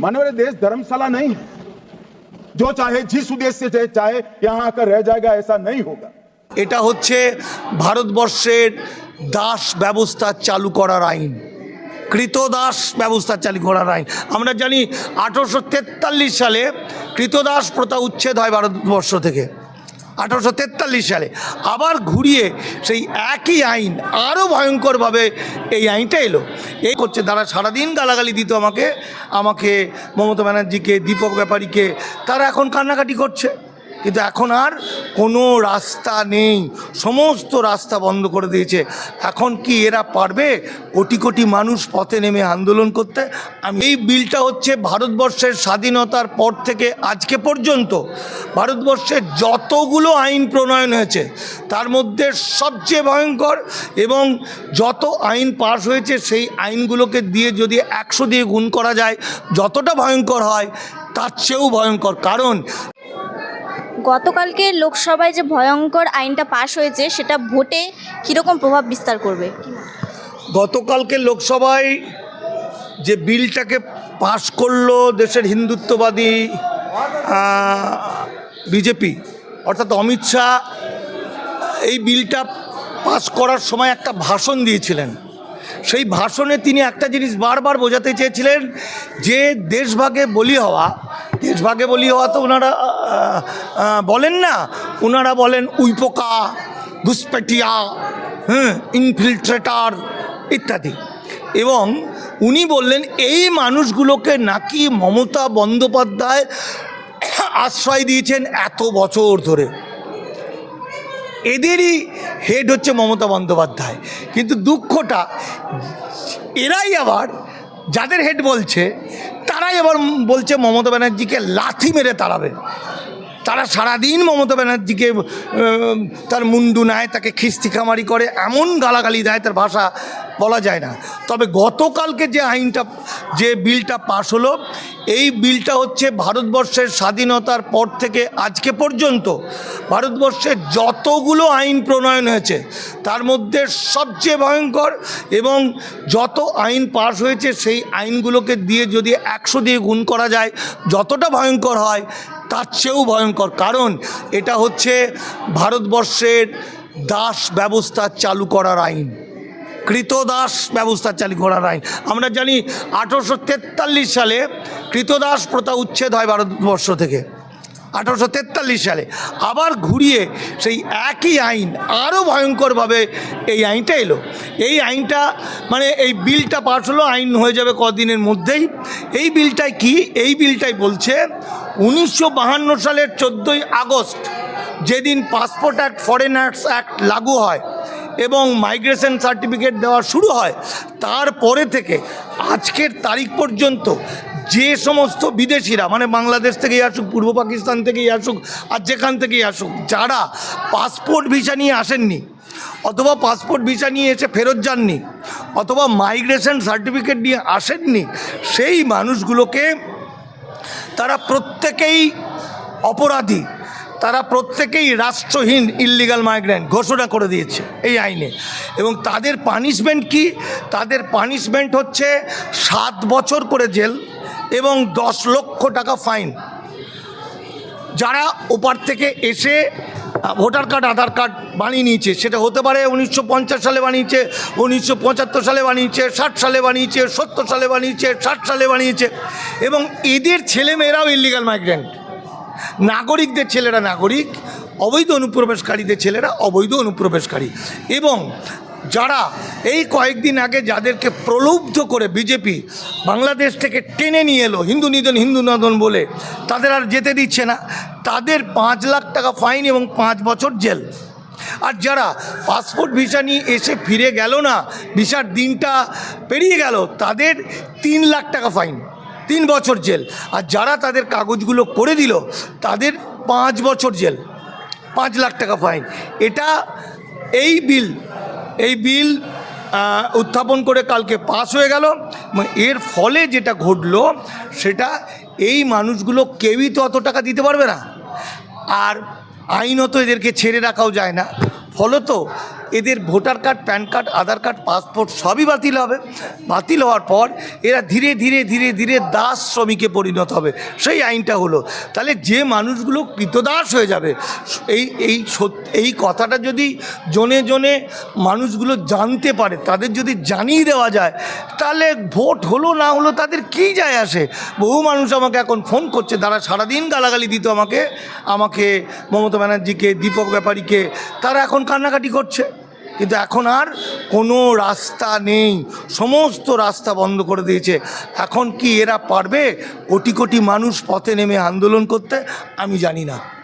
मानव देश धर्मशाला नहीं है जो चाहे जिस उद्देश्य से चाहे, चाहे यहां आकर रह जाएगा ऐसा नहीं होगा এটা হচ্ছে ভারতবর্ষের দাস ব্যবস্থা চালু করার আইন কৃতদাস ব্যবস্থা চালু করার আইন আমরা জানি আঠারোশো তেতাল্লিশ সালে কৃতদাস প্রথা উচ্ছেদ হয় ভারতবর্ষ থেকে আঠারোশো তেতাল্লিশ সালে। আবার ঘুরিয়ে সেই একই আইন আরও ভয়ঙ্করভাবে এই আইনটা এলো। এই করছে তারা সারাদিন গালাগালি দিত আমাকে আমাকে মমতা ব্যানার্জিকে, দীপক ব্যাপারীকে, তারা এখন কান্নাকাটি করছে। কিন্তু এখন আর কোনো রাস্তা নেই। সমস্ত রাস্তা বন্ধ করে দিয়েছে। এখন কি এরা পারবে? কোটি কোটি মানুষ পথে নেমে আন্দোলন করতে? আমি এই বিলটা হচ্ছে ভারতবর্ষের স্বাধীনতার পর থেকে আজকে পর্যন্ত ভারতবর্ষের যতগুলো আইন প্রণয়ন হয়েছে, তার মধ্যে সবচেয়ে ভয়ঙ্কর এবং যত আইন পাশ হয়েছে, সেই আইনগুলোকে দিয়ে যদি একশো দিয়ে গুণ করা যায়, যতটা ভয়ঙ্কর হয়, তার চেয়েও ভয়ঙ্কর। কারণ গতকালকে লোকসভায় যে ভয়ঙ্কর আইনটা পাশ হয়েছে, সেটা ভোটে কীরকম প্রভাব বিস্তার করবে? গতকালকে লোকসভায় যে বিলটাকে পাশ করল দেশের হিন্দুত্ববাদী বিজেপি, অর্থাৎ অমিত শাহ, এই বিলটা পাস করার সময় একটা ভাষণ দিয়েছিলেন। সেই ভাষণে তিনি একটা জিনিস বারবার বোঝাতে চেয়েছিলেন যে দেশভাগে বলি হওয়া, দেশভাগে বলি হওয়া তো ওনারা বলেন না। ওনারা বলেন উইপোকা, ঘুসপেটিয়া হ্যাঁ ইনফিল্ট্রেটার ইত্যাদি। এবং উনি বললেন, এই মানুষগুলোকে নাকি মমতা বন্দ্যোপাধ্যায় আশ্রয় দিয়েছেন এত বছর ধরে। এদেরই হেড হচ্ছে মমতা বন্দ্যোপাধ্যায়। কিন্তু দুঃখটা, এরাই আবার যাদের হেড বলছে, তারাই আবার বলছে মমতা ব্যানার্জিকে লাথি মেরে তাড়াবে। তারা সারাদিন মমতা ব্যানার্জিকে তার মুন্ডু নেয় তাকে খিস্তি খামারি করে, এমন গালাগালি দেয় তার ভাষা। বলা যায় না। তবে গতকালকে যে আইনটা, যে বিলটা পাশ হলো, এই বিলটা হচ্ছে ভারতবর্ষের স্বাধীনতার পর থেকে আজকে পর্যন্ত ভারতবর্ষের যতগুলো আইন প্রণয়ন হয়েছে, তার মধ্যে সবচেয়ে ভয়ঙ্কর এবং যত আইন পাশ হয়েছে, সেই আইনগুলোকে দিয়ে যদি একশো দিয়ে গুণ করা যায়, যতটা ভয়ঙ্কর হয়, তার চেয়েও ভয়ঙ্কর। কারণ এটা হচ্ছে ভারতবর্ষের দাস ব্যবস্থা চালু করার আইন। কৃতদাস ব্যবস্থা চালু করার আইন আমরা জানি আঠারোশো তেতাল্লিশ সালে কৃতদাস প্রথা উচ্ছেদ হয় ভারতবর্ষ থেকে। আঠারোশো তেতাল্লিশ সালে। আবার ঘুরিয়ে সেই একই আইন আরও ভয়ঙ্করভাবে এই আইনটা এলো। এই আইনটা মানে এই বিলটা পাশ হলো, আইন হয়ে যাবে কদিনের মধ্যেই। এই বিলটাই কি? এই বিলটাই বলছে, উনিশশো সালের চোদ্দোই আগস্ট যেদিন passport act, foreign foreigners act লাগু হয় এবং মাইগ্রেশন সার্টিফিকেট দেওয়া শুরু হয়, তারপরে থেকে আজকের তারিখ পর্যন্ত যে সমস্ত বিদেশিরা মানে বাংলাদেশ থেকেই আসুক, পূর্ব পাকিস্তান থেকেই আসুক, আর যেখান থেকেই আসুক, যারা পাসপোর্ট ভিসা নিয়ে আসেননি, অথবা পাসপোর্ট ভিসা নিয়ে এসে ফেরত যাননি, অথবা মাইগ্রেশন সার্টিফিকেট নিয়ে আসেননি, সেই মানুষগুলোকে তারা প্রত্যেকেই অপরাধী। তারা প্রত্যেকেই রাষ্ট্রহীন ইল্লিগাল মাইগ্রেন্ট ঘোষণা করে দিয়েছে এই আইনে। এবং তাদের পানিশমেন্ট কি? তাদের পানিশমেন্ট হচ্ছে সাত বছর করে জেল এবং দশ লক্ষ টাকা ফাইন যারা ওপার থেকে এসে ভোটার কার্ড, আধার কার্ড বানিয়ে নিয়েছে, সেটা হতে পারে উনিশশো পঞ্চাশ সালে বানিয়েছে, উনিশশো পঁচাত্তর সালে বানিয়েছে, ষাট সালে বানিয়েছে, সত্তর সালে বানিয়েছে, ষাট সালে বানিয়েছে। এবং এদের ছেলেমেয়েরাও ইলিগাল মাইগ্রেন্ট নাগরিকদের ছেলেরা নাগরিক, অবৈধ অনুপ্রবেশকারীদের ছেলেরা অবৈধ অনুপ্রবেশকারী। এবং যারা এই কয়েকদিন আগে যাদেরকে প্রলুব্ধ করে বিজেপি বাংলাদেশ থেকে টেনে নিয়ে এলো, হিন্দু নিধন, হিন্দু নদন বলে, তাদের আর যেতে দিচ্ছে না। তাদের পাঁচ লাখ টাকা ফাইন এবং পাঁচ বছর জেল। আর যারা পাসপোর্ট ভিসা নিয়ে এসে ফিরে গেল না, ভিসার দিনটা পেরিয়ে গেল, তাদের তিন লাখ টাকা ফাইন। তিন বছর জেল। আর যারা তাদের কাগজগুলো করে দিল, তাদের পাঁচ বছর জেল। পাঁচ লাখ টাকা ফাইন। এটা এই বিল এই বিল উত্থাপন করে কালকে পাস হয়ে গেল। এর ফলে যেটা ঘটলো, সেটা এই মানুষগুলো কেউই তো অত টাকা দিতে পারবে না। আর আইনত এদেরকে ছেড়ে রাখাও যায় না। ফলত এদের voter card, pan card, Aadhaar card, passport সবই বাতিল হবে। বাতিল হওয়ার পর এরা ধীরে ধীরে ধীরে ধীরে দাস শ্রমিকে পরিণত হবে। সেই আইনটা হলো। তাহলে যে মানুষগুলো কৃতদাস হয়ে যাবে, এই এই এই কথাটা যদি জনে জনে মানুষগুলো জানতে পারে, তাদের যদি জানিয়ে দেওয়া যায়, তাহলে ভোট হলো না হলো তাদের কী যায় আসে? বহু মানুষ আমাকে এখন ফোন করছে, তারা সারাদিন গালাগালি দিত আমাকে আমাকে মমতা ব্যানার্জিকে, দীপক ব্যাপারীকে, তারা এখন কান্নাকাটি করছে। কিন্তু এখন আর কোনো রাস্তা নেই। সমস্ত রাস্তা বন্ধ করে দিয়েছে। এখন কি এরা পারবে? কোটি কোটি মানুষ পথে নেমে আন্দোলন করতে? আমি জানি না।